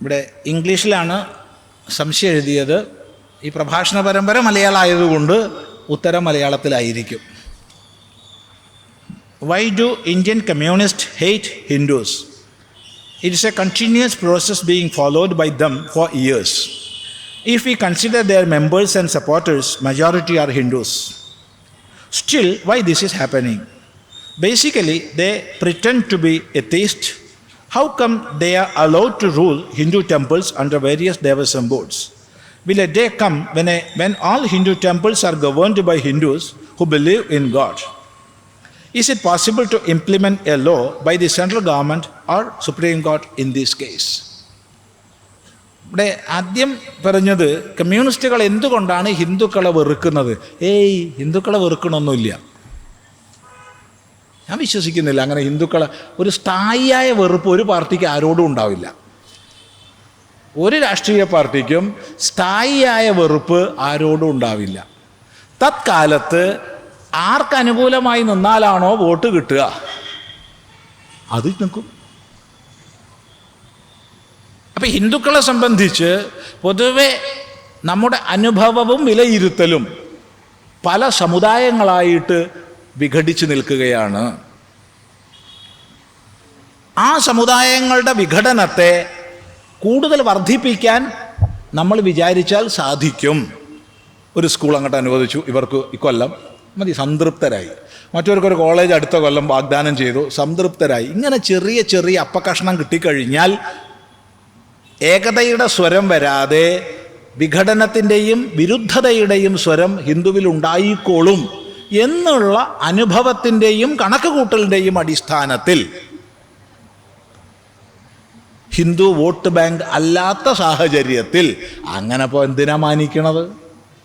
ഇവിടെ ഇംഗ്ലീഷിലാണ് സംശയം എഴുതിയത്. ഈ പ്രഭാഷണ പരമ്പര മലയാളമായതുകൊണ്ട് ഉത്തരം മലയാളത്തിലായിരിക്കും. Why do Indian communist hate Hindus it's a continuous process being followed by them for years if we consider their members and supporters majority are Hindus still why this is happening basically they pretend to be a atheist How come they are allowed to rule Hindu temples under various Devasam boards? Will a day come when, a, when all Hindu temples are governed by Hindus who believe in God? Is it possible to implement a law by the central government or Supreme Court in this case? ഇവിടെ ആദ്യം പറഞ്ഞത് കമ്മ്യൂണിസ്റ്റുകൾ എന്തുകൊണ്ടാണ് ഹിന്ദുക്കളെ വെറുക്കുന്നത് ഏയ് ഹിന്ദുക്കളെ വെറുക്കണമൊന്നുമില്ല ഞാൻ വിശ്വസിക്കുന്നില്ല. അങ്ങനെ ഹിന്ദുക്കളെ ഒരു സ്ഥായിയായ വെറുപ്പ് ഒരു പാർട്ടിക്ക് ആരോടും ഉണ്ടാവില്ല. ഒരു രാഷ്ട്രീയ പാർട്ടിക്കും സ്ഥായിയായ വെറുപ്പ് ആരോടും ഉണ്ടാവില്ല. തത്കാലത്ത് ആർക്ക് അനുകൂലമായി നിന്നാലാണോ വോട്ട് കിട്ടുക? അത് നിൽക്കും അപ്പം ഹിന്ദുക്കളെ സംബന്ധിച്ച് പൊതുവെ നമ്മുടെ അനുഭവവും വിലയിരുത്തലും പല സമുദായങ്ങളായിട്ട് വിഘടിച്ച് നിൽക്കുകയാണ്. ആ സമുദായങ്ങളുടെ വിഘടനത്തെ കൂടുതൽ വർദ്ധിപ്പിക്കാൻ നമ്മൾ വിചാരിച്ചാൽ സാധിക്കും. ഒരു സ്കൂൾ അങ്ങോട്ട് അനുവദിച്ചു. ഇവർക്ക് ഇക്കൊല്ലം മതി സംതൃപ്തരായി. മറ്റവർക്കൊരു കോളേജ് അടുത്ത കൊല്ലം വാഗ്ദാനം ചെയ്തു സംതൃപ്തരായി. ഇങ്ങനെ ചെറിയ ചെറിയ അപ്പകഷ്ണം കിട്ടിക്കഴിഞ്ഞാൽ ഏകതയുടെ സ്വരം വരാതെ വിഘടനത്തിന്റെയും വിരുദ്ധതയുടെയും സ്വരം ഹിന്ദുവിൽ ഉണ്ടായിക്കോളും. എന്നുള്ള അനുഭവത്തിന്റെയും കണക്കുകൂട്ടലിന്റെയും അടിസ്ഥാനത്തിൽ ഹിന്ദു വോട്ട് ബാങ്ക് അല്ലാത്ത സാഹചര്യത്തിൽ അങ്ങനെ ഇപ്പോൾ എന്തിനാ മാനിക്കണത്?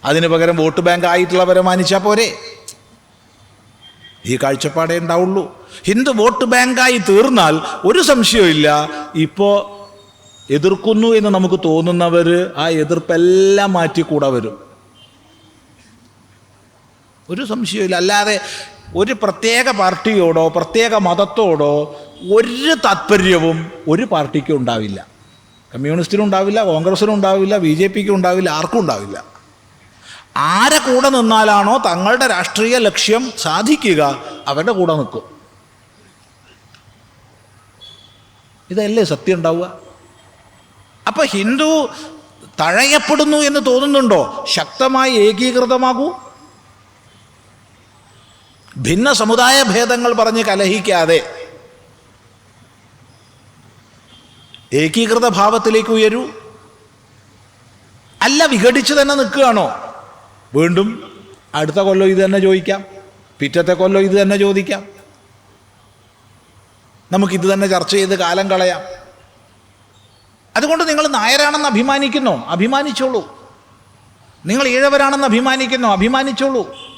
അതിന് പകരം വോട്ട് ബാങ്ക് ആയിട്ടുള്ളവരെ മാനിച്ചാൽ പോരെ? ഈ കാഴ്ചപ്പാടേ ഉണ്ടാവുള്ളൂ. ഹിന്ദു വോട്ട് ബാങ്കായി തീർന്നാൽ ഒരു സംശയമില്ല ഇപ്പോൾ എതിർക്കുന്നു എന്ന് നമുക്ക് തോന്നുന്നവർ ആ എതിർപ്പെല്ലാം മാറ്റിക്കൂടെ വരും. ഒരു സംശയമില്ല അല്ലാതെ ഒരു പ്രത്യേക പാർട്ടിയോടോ പ്രത്യേക മതത്തോടോ ഒരു താത്പര്യവും ഒരു പാർട്ടിക്കും ഉണ്ടാവില്ല. കമ്മ്യൂണിസ്റ്റിനും ഉണ്ടാവില്ല കോൺഗ്രസിനും ഉണ്ടാവില്ല ബി ജെ പിക്കും ഉണ്ടാവില്ല ആർക്കും ഉണ്ടാവില്ല. ആരെ കൂടെ നിന്നാലാണോ തങ്ങളുടെ രാഷ്ട്രീയ ലക്ഷ്യം സാധിക്കുക അവരുടെ കൂടെ നിൽക്കും. ഇതല്ലേ സത്യം ഉണ്ടാവുക? അപ്പോൾ ഹിന്ദു തഴയപ്പെടുന്നു എന്ന് തോന്നുന്നുണ്ടോ? ശക്തമായി ഏകീകൃതമാകൂ? ഭിന്ന സമുദായ ഭേദങ്ങൾ പറഞ്ഞ് കലഹിക്കാതെ ഏകീകൃത ഭാവത്തിലേക്ക് ഉയരൂ. അല്ല വിഘടിച്ച് തന്നെ നിൽക്കുകയാണോ? വീണ്ടും അടുത്ത കൊല്ലം ഇത് തന്നെ ചോദിക്കാം. പിറ്റത്തെ കൊല്ലം ഇത് തന്നെ ചോദിക്കാം. നമുക്കിത് തന്നെ ചർച്ച ചെയ്ത് കാലം കളയാം. അതുകൊണ്ട് നിങ്ങൾ നായരാണെന്ന് അഭിമാനിക്കുന്നു. അഭിമാനിച്ചോളൂ. നിങ്ങൾ ഈഴവരാണെന്ന് അഭിമാനിക്കുന്നു. അഭിമാനിച്ചോളൂ.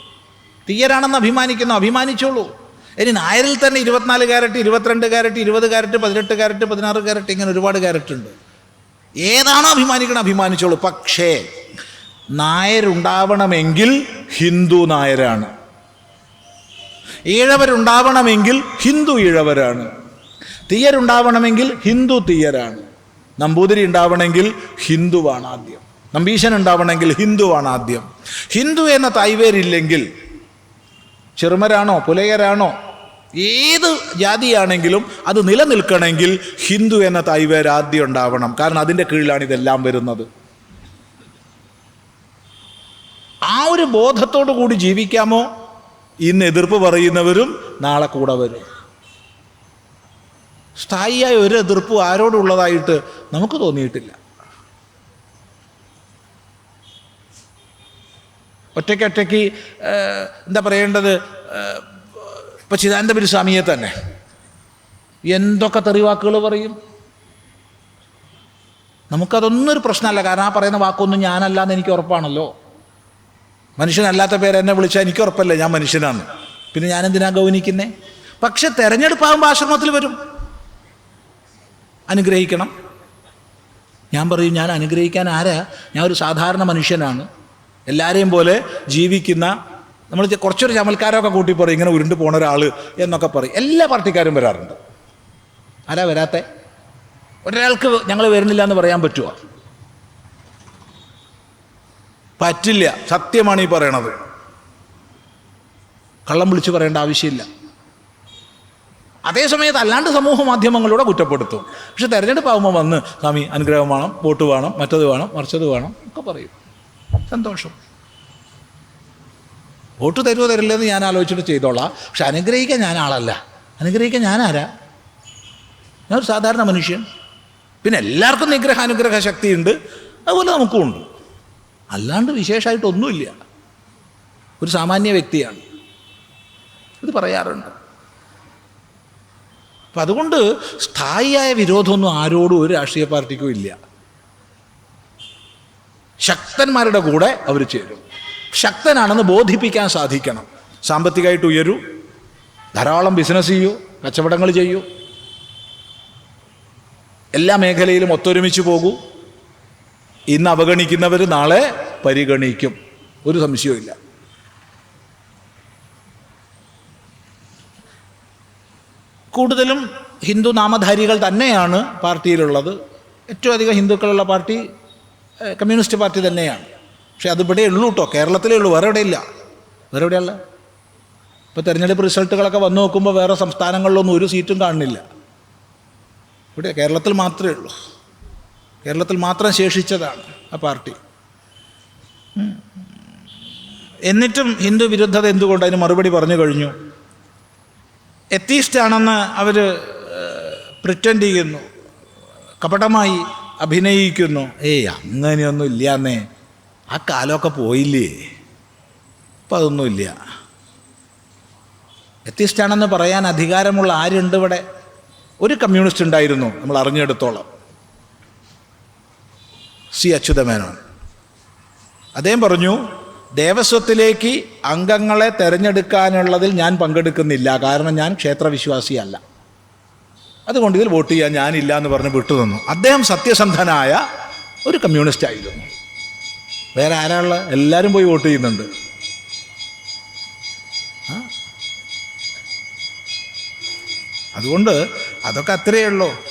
തീയരാണെന്ന് അഭിമാനിക്കുന്നു. അഭിമാനിച്ചോളൂ. ഇനി നായരിൽ തന്നെ ഇരുപത്തിനാല് ക്യാരറ്റ് ഇരുപത്തിരണ്ട് ക്യാരറ്റ് ഇരുപത് ക്യാരറ്റ് പതിനെട്ട് ക്യാരറ്റ് പതിനാറ് ക്യാരറ്റ് ഇങ്ങനെ ഒരുപാട് ക്യാരറ്റ് ഉണ്ട്. ഏതാണോ അഭിമാനിക്കണം അഭിമാനിച്ചോളൂ. പക്ഷേ നായരുണ്ടാവണമെങ്കിൽ ഹിന്ദു നായരാണ്. ഈഴവരുണ്ടാവണമെങ്കിൽ ഹിന്ദു ഈഴവരാണ്. തീയരുണ്ടാവണമെങ്കിൽ ഹിന്ദു തീയരാണ്. നമ്പൂതിരി ഉണ്ടാവണമെങ്കിൽ ഹിന്ദുവാണ് ആദ്യം. നമ്പീശൻ ഉണ്ടാവണമെങ്കിൽ ഹിന്ദുവാണ് ആദ്യം. ഹിന്ദു എന്ന തായ്വേരില്ലെങ്കിൽ ചെറുമരാണോ പുലയരാണോ? ഏത് ജാതിയാണെങ്കിലും അത് നിലനിൽക്കണമെങ്കിൽ ഹിന്ദു എന്ന തൈവേര് ആദ്യം ഉണ്ടാവണം. കാരണം അതിന്റെ കീഴിലാണ് ഇതെല്ലാം വരുന്നത്. ആ ഒരു ബോധത്തോടു കൂടി ജീവിക്കാമോ? ഇന്ന് എതിർപ്പ് പറയുന്നവരും നാളെ കൂടെ വരും. സ്ഥായിയായ ഒരു എതിർപ്പും ആരോടുള്ളതായിട്ട് നമുക്ക് തോന്നിയിട്ടില്ല. ഒറ്റയ്ക്ക് ഒറ്റയ്ക്ക് എന്താ പറയേണ്ടത്? ഇപ്പം ചിദാനന്ദപുരി സ്വാമിയെ തന്നെ. എന്തൊക്കെ തെറിവാക്കുകൾ പറയും? നമുക്കതൊന്നും ഒരു പ്രശ്നമല്ല. കാരണം ആ പറയുന്ന വാക്കൊന്നും ഞാനല്ല എന്ന് എനിക്ക് ഉറപ്പാണല്ലോ. മനുഷ്യനല്ലാത്ത പേര് എന്നെ വിളിച്ചാൽ എനിക്ക് ഉറപ്പല്ല? ഞാൻ മനുഷ്യനാണ്. പിന്നെ ഞാൻ എന്തിനാ ഗൗനിക്കുന്നേ? പക്ഷെ തെരഞ്ഞെടുപ്പാകുമ്പോൾ ആശ്രമത്തിൽ വരും. അനുഗ്രഹിക്കണം. ഞാൻ പറയും ഞാൻ അനുഗ്രഹിക്കാൻ ആരാ? ഞാൻ ഒരു സാധാരണ മനുഷ്യനാണ്. എല്ലാവരെയും പോലെ ജീവിക്കുന്ന നമ്മൾ കുറച്ചൊരു ചമൽക്കാരൊക്കെ കൂട്ടി പറയും ഇങ്ങനെ ഉരുണ്ട് പോണ ഒരാൾ എന്നൊക്കെ പറയും. എല്ലാ പാർട്ടിക്കാരും വരാറുണ്ട്. ആരാ വരാത്തെ? ഒരാൾക്ക് ഞങ്ങൾ വരുന്നില്ല എന്ന് പറയാൻ പറ്റുമോ പറ്റില്ല. സത്യമാണ് ഈ പറയണത്. കള്ളം വിളിച്ച് പറയേണ്ട ആവശ്യമില്ല. അതേസമയത്ത് അല്ലാണ്ട് സമൂഹ മാധ്യമങ്ങളിലൂടെ കുറ്റപ്പെടുത്തും. പക്ഷെ തെരഞ്ഞെടുപ്പ് ആകുമ്പോൾ വന്ന് സ്വാമി അനുഗ്രഹം വേണം വോട്ട് വേണം മറ്റത് വേണം മറിച്ചത് വേണം ഒക്കെ പറയും. സന്തോഷം. വോട്ട് തരുമോ തരില്ലെന്ന് ഞാൻ ആലോചിച്ചിട്ട് ചെയ്തോളാം. പക്ഷെ അനുഗ്രഹിക്കാൻ ഞാൻ ആളല്ല. അനുഗ്രഹിക്കാൻ ഞാൻ ആരാ? ഞാൻ ഒരു സാധാരണ മനുഷ്യൻ. പിന്നെ എല്ലാവർക്കും നിഗ്രഹ അനുഗ്രഹ ശക്തിയുണ്ട്. അതുപോലെ നമുക്കും ഉണ്ട്. അല്ലാണ്ട് വിശേഷമായിട്ടൊന്നുമില്ല ഒരു സാമാന്യ വ്യക്തിയാണ്. ഇത് പറയാറുണ്ട്. അപ്പം അതുകൊണ്ട് സ്ഥായിയായ വിരോധമൊന്നും ആരോടും ഒരു രാഷ്ട്രീയ പാർട്ടിക്കും ഇല്ല. ശക്തന്മാരുടെ കൂടെ അവർ ചേരും. ശക്തനാണെന്ന് ബോധിപ്പിക്കാൻ സാധിക്കണം. സാമ്പത്തികമായിട്ട് ഉയരൂ. ധാരാളം ബിസിനസ് ചെയ്യൂ. കച്ചവടങ്ങൾ ചെയ്യൂ. എല്ലാ മേഖലയിലും ഒത്തൊരുമിച്ച് പോകൂ. ഇന്ന് അവഗണിക്കുന്നവർ നാളെ പരിഗണിക്കും. ഒരു സംശയവുമില്ല കൂടുതലും ഹിന്ദു നാമധാരികൾ തന്നെയാണ് പാർട്ടിയിലുള്ളത്. ഏറ്റവും അധികം ഹിന്ദുക്കളുള്ള പാർട്ടി കമ്മ്യൂണിസ്റ്റ് പാർട്ടി തന്നെയാണ്. പക്ഷേ അതിവിടെ ഉള്ളൂ കേട്ടോ കേരളത്തിലേ ഉള്ളൂ. വേറെ എവിടെയില്ല. വേറെ എവിടെയല്ല? ഇപ്പോൾ തെരഞ്ഞെടുപ്പ് റിസൾട്ടുകളൊക്കെ വന്നു നോക്കുമ്പോൾ വേറെ സംസ്ഥാനങ്ങളിലൊന്നും ഒരു സീറ്റും കാണുന്നില്ല. ഇവിടെ കേരളത്തിൽ മാത്രമേ ഉള്ളൂ. കേരളത്തിൽ മാത്രം ശേഷിച്ചതാണ് ആ പാർട്ടി. എന്നിട്ടും ഹിന്ദു വിരുദ്ധത എന്തുകൊണ്ട് അതിന് മറുപടി പറഞ്ഞു കഴിഞ്ഞു? എത്തീസ്റ്റ് ആണെന്ന് അവർ പ്രിറ്റൻഡ് ചെയ്യുന്നു. കപടമായി അഭിനയിക്കുന്നു. ഏയ് അങ്ങനെയൊന്നും ഇല്ല ഇല്ലാന്നേ ആ കാലമൊക്കെ പോയില്ലേ? ഇപ്പം അതൊന്നുമില്ല. വ്യത്യസ്തമാണെന്ന് പറയാൻ അധികാരമുള്ള ആരുണ്ട് ഇവിടെ? ഒരു കമ്മ്യൂണിസ്റ്റ് ഉണ്ടായിരുന്നു നമ്മൾ അറിഞ്ഞെടുത്തോളം. സി അച്യുതമേനോൻ. അദ്ദേഹം പറഞ്ഞു ദേവസ്വത്തിലേക്ക് അംഗങ്ങളെ തിരഞ്ഞെടുക്കാനുള്ളതിൽ ഞാൻ പങ്കെടുക്കുന്നില്ല. കാരണം ഞാൻ ക്ഷേത്രവിശ്വാസിയല്ല. അതുകൊണ്ട് ഇതിൽ വോട്ട് ചെയ്യാൻ ഞാനില്ല എന്ന് പറഞ്ഞ് വിട്ടുതന്നു അദ്ദേഹം സത്യസന്ധനായ ഒരു കമ്മ്യൂണിസ്റ്റ് ആയിരുന്നു. വേറെ ആരാളുള്ള എല്ലാവരും പോയി വോട്ട് ചെയ്യുന്നുണ്ട്? അതുകൊണ്ട് അതൊക്കെ അത്രയേ ഉള്ളൂ.